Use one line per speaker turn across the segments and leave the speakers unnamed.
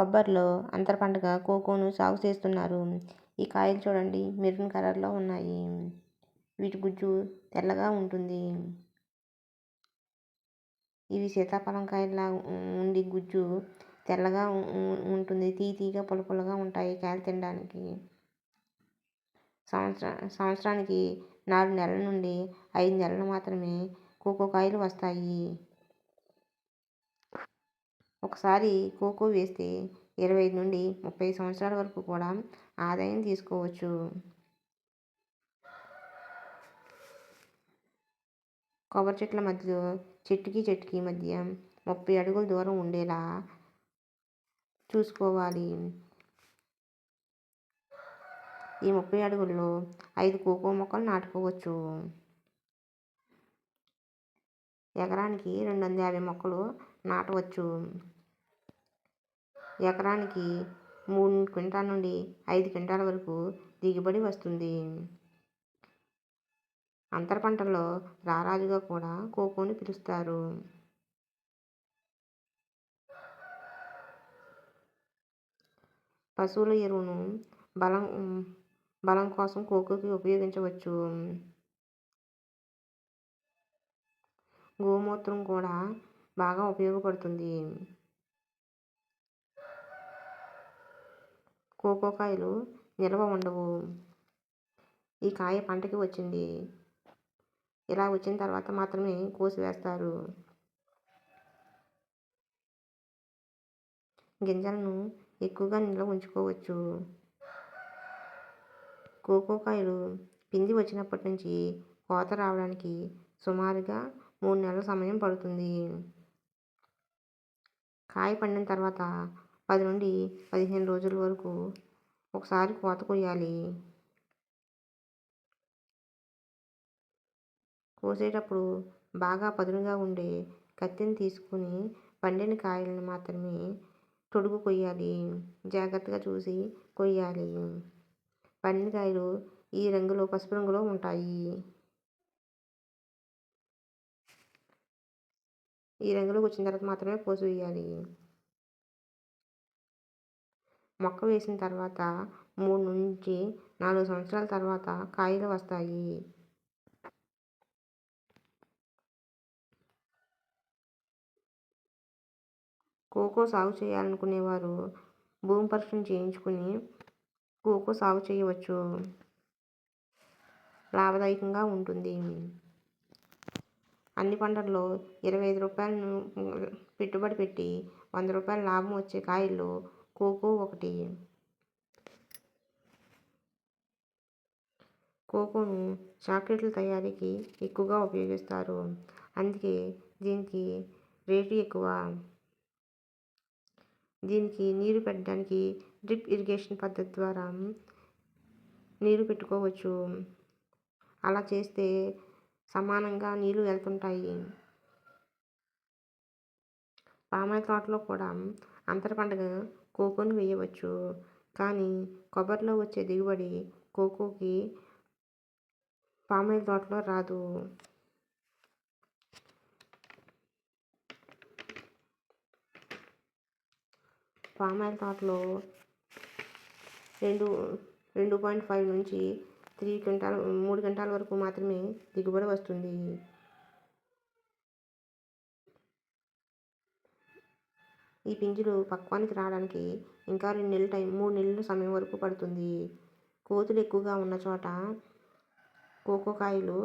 కొబ్బరిలో అంతర పంటగా కోకోను సాగు చేస్తున్నారు. ఈ కాయలు చూడండి మెరూన్ కలర్లో ఉన్నాయి. వీటి గుజ్జు తెల్లగా ఉంటుంది. ఇవి సీతాఫలం కాయల్లా ఉండి గుజ్జు తెల్లగా ఉంటుంది. తీయ తీయగా పుల్ల ఉంటాయి కాయలు తినడానికి. సంవత్సర సంవత్సరానికి నాలుగు నెలల నుండి ఐదు నెలలు మాత్రమే కోకో కాయలు వస్తాయి. ఒకసారి కోకో వేస్తే ఇరవై ఐదు నుండి ముప్పై సంవత్సరాల వరకు కూడా ఆదాయం తీసుకోవచ్చు. కొబ్బరి చెట్ల మధ్యలో చెట్టుకి చెట్టుకి మధ్య ముప్పై అడుగుల దూరం ఉండేలా చూసుకోవాలి. ఈ ముప్పై అడుగుల్లో ఐదు కోకో మొక్కలు నాటుకోవచ్చు. ఎకరానికి రెండు వందల యాభై మొక్కలు నాటవచ్చు. ఎకరానికి మూడు క్వింటాల నుండి ఐదు క్వింటాల వరకు దిగుబడి వస్తుంది. అంతర పంటల్లో రారాజుగా కూడా కోకోను పిలుస్తారు. పశువుల ఎరువును బలం బలం కోసం కోకోకి ఉపయోగించవచ్చు. గోమూత్రం కూడా బాగా ఉపయోగపడుతుంది. కోకో కాయలు నిల్వ ఉండవు. ఈ కాయ పంటకి వచ్చింది. ఇలా వచ్చిన తర్వాత మాత్రమే కోసి వేస్తారు గింజలను ఎక్కువగా నిల్వ ఉంచుకోవచ్చు. కోకో కాయలు పిందె వచ్చినప్పటి నుంచి కోత రావడానికి సుమారుగా మూడు నెలల సమయం పడుతుంది. కాయ పండిన తర్వాత పది నుండి పదిహేను రోజుల వరకు ఒకసారి కోత కొయ్యాలి. కోసేటప్పుడు బాగా పదునుగా ఉండే కత్తిని తీసుకుని పండిన కాయలను మాత్రమే తొడుగు కొయ్యాలి. జాగ్రత్తగా చూసి కొయ్యాలి. పండిన కాయలు ఈ రంగులో పసుపు రంగులో ఉంటాయి. ఈ రంగులోకి వచ్చిన తర్వాత మాత్రమే కోసివేయాలి. మొక్క వేసిన తర్వాత మూడు నుంచి నాలుగు సంవత్సరాల తర్వాత కాయలు వస్తాయి. కోకో సాగు చేయాలనుకునేవారు భూమి పరీక్షను చేయించుకుని కోకో సాగు చేయవచ్చు. లాభదాయకంగా ఉంటుంది. అన్ని పంటల్లో ఇరవై ఐదు రూపాయలను పెట్టుబడి పెట్టి వంద రూపాయల లాభం వచ్చే కాయల్లో కోకో ఒకటి. కోకోను చాక్లెట్ల తయారీకి ఎక్కువగా ఉపయోగిస్తారు. అందుకే దీనికి రేటు ఎక్కువ. దీనికి నీరు పెట్టడానికి డ్రిప్ ఇరిగేషన్ పద్ధతి ద్వారా నీరు పెట్టుకోవచ్చు. అలా చేస్తే సమానంగా నీళ్ళు వెళ్తుంటాయి. పామాయిల్ తోటలో కూడా అంతర పంటగా కోకోను వేయవచ్చు. కానీ కొబ్బరిలో వచ్చే దిగుబడి కోకోకి పామాయిల్ తోటలో రాదు. పామాయిల్ తోటలో రెండు రెండు పాయింట్ ఫైవ్ నుంచి త్రీ క్వింటాల్ మూడు క్వింటాల వరకు మాత్రమే దిగుబడి వస్తుంది. ఈ పింజలు పక్వానికి రావడానికి ఇంకా రెండు నెలల టైం మూడు నెలల సమయం వరకు పడుతుంది. కోతులు ఎక్కువగా ఉన్న చోట కోకో కాయలు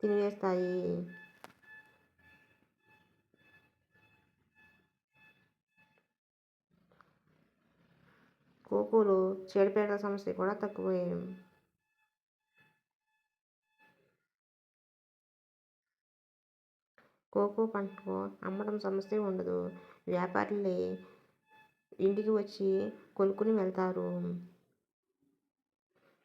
తినివేస్తాయి. కోకోలో చీడపీడల సమస్య కూడా తక్కువే. కోకో పంటకు అమ్మడం సమస్య ఉండదు. వ్యాపారులే ఇంటికి వచ్చి కొనుక్కుని వెళ్తారు.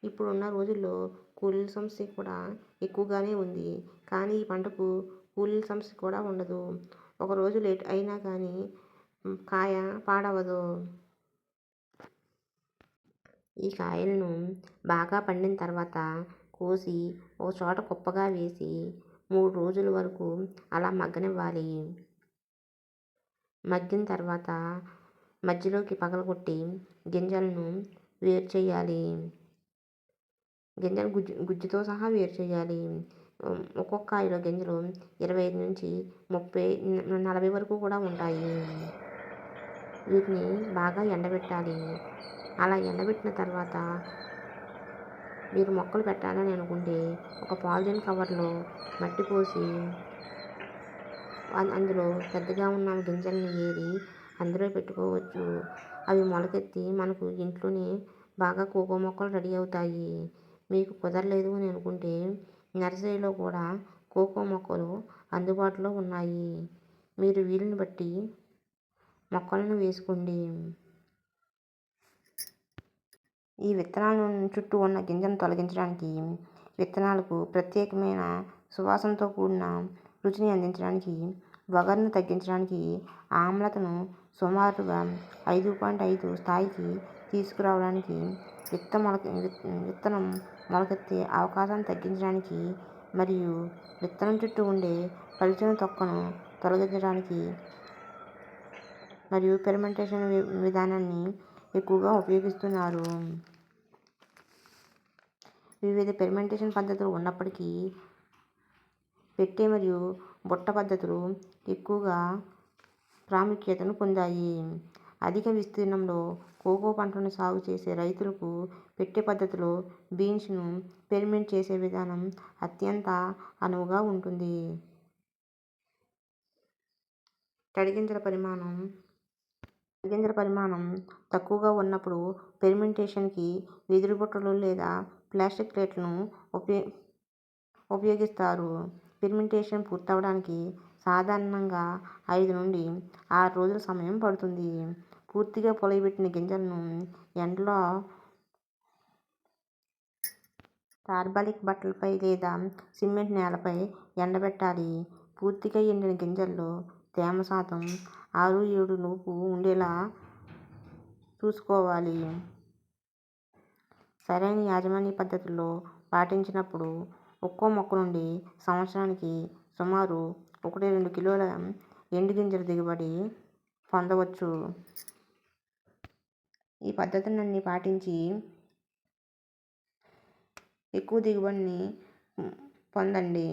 ఇప్పుడున్న రోజుల్లో కూలీల సమస్య కూడా ఎక్కువగానే ఉంది. కానీ ఈ పంటకు కూలీల సమస్య కూడా ఉండదు. ఒక రోజు లేట్ అయినా కానీ కాయ పాడవదు. ఈ కాయలను బాగా పండిన తర్వాత కోసి ఒక చోట కుప్పగా వేసి మూడు రోజుల వరకు అలా మగ్గనివ్వాలి. మగ్గిన తర్వాత మధ్యలోకి పగలగొట్టి గింజలను వేరు చేయాలి. గింజలు గుజ్జు గుజ్జుతో సహా వేరు చేయాలి. ఒక్కొక్క కాయలో గింజలు ఇరవై ఐదు నుంచి ముప్పై నలభై వరకు కూడా ఉంటాయి. వీటిని బాగా ఎండబెట్టాలి. అలా ఎండబెట్టిన తర్వాత మీరు మొక్కలు పెట్టాలని అనుకుంటే ఒక పాలిథిన్ కవర్లో మట్టి పోసి అందులో పెద్దగా ఉన్న గింజల్ని ఏరి అందులో పెట్టుకోవచ్చు. అవి మొలకెత్తి మనకు ఇంట్లోనే బాగా కోకో మొక్కలు రెడీ అవుతాయి. మీకు కుదరలేదు అని అనుకుంటే నర్సరీలో కూడా కోకో మొక్కలు అందుబాటులో ఉన్నాయి. మీరు వీలుని బట్టి మొక్కలను వేసుకోండి. ఈ విత్తనాల చుట్టూ ఉన్న గింజను తొలగించడానికి విత్తనాలకు ప్రత్యేకమైన సువాసనతో కూడిన రుచిని అందించడానికి వగరును తగ్గించడానికి ఆమ్లతను సుమారుగా ఐదు పాయింట్ ఐదు స్థాయికి తీసుకురావడానికి విత్త మొలక విత్తనం మొలకెత్తే అవకాశాన్ని తగ్గించడానికి మరియు విత్తనం చుట్టూ ఉండే పలుచని తొక్కను తొలగించడానికి మరియు ఫెర్మెంటేషన్ విధానాన్ని ఎక్కువగా ఉపయోగిస్తున్నారు. వివిధ ఫెర్మెంటేషన్ పద్ధతులు ఉన్నప్పటికీ పెట్టె మరియు బుట్ట పద్ధతులు ఎక్కువగా ప్రాముఖ్యతను పొందాయి. అధిక విస్తీర్ణంలో కోకో పంటను సాగు చేసే రైతులకు పెట్టె పద్ధతిలో బీన్స్ను ఫెర్మెంట్ చేసే విధానం అత్యంత అనువుగా ఉంటుంది. తడిగింజల పరిమాణం తడిగింజల పరిమాణం తక్కువగా ఉన్నప్పుడు ఫెర్మెంటేషన్కి వెదురు బుట్టలు లేదా ప్లాస్టిక్ ప్లేట్లను ఉపయో ఉపయోగిస్తారు. ఫెర్మెంటేషన్ పూర్తవడానికి సాధారణంగా ఐదు నుండి ఆరు రోజుల సమయం పడుతుంది. పూర్తిగా పొలయబెట్టిన గింజలను ఎండలో టార్బాలిక్ బట్టలపై లేదా సిమెంట్ నేలపై ఎండబెట్టాలి. పూర్తిగా ఎండిన గింజల్లో తేమ శాతం ఆరు ఏడు లోపు ఉండేలా చూసుకోవాలి. సరైన యాజమాన్య పద్ధతుల్లో పాటించినప్పుడు ఒక్కో మొక్క నుండి సంవత్సరానికి సుమారు ఒకటి రెండు కిలోల ఎండు గింజల దిగుబడి పొందవచ్చు. ఈ పద్ధతులన్నీ పాటించి ఎక్కువ దిగుబడిని పొందండి.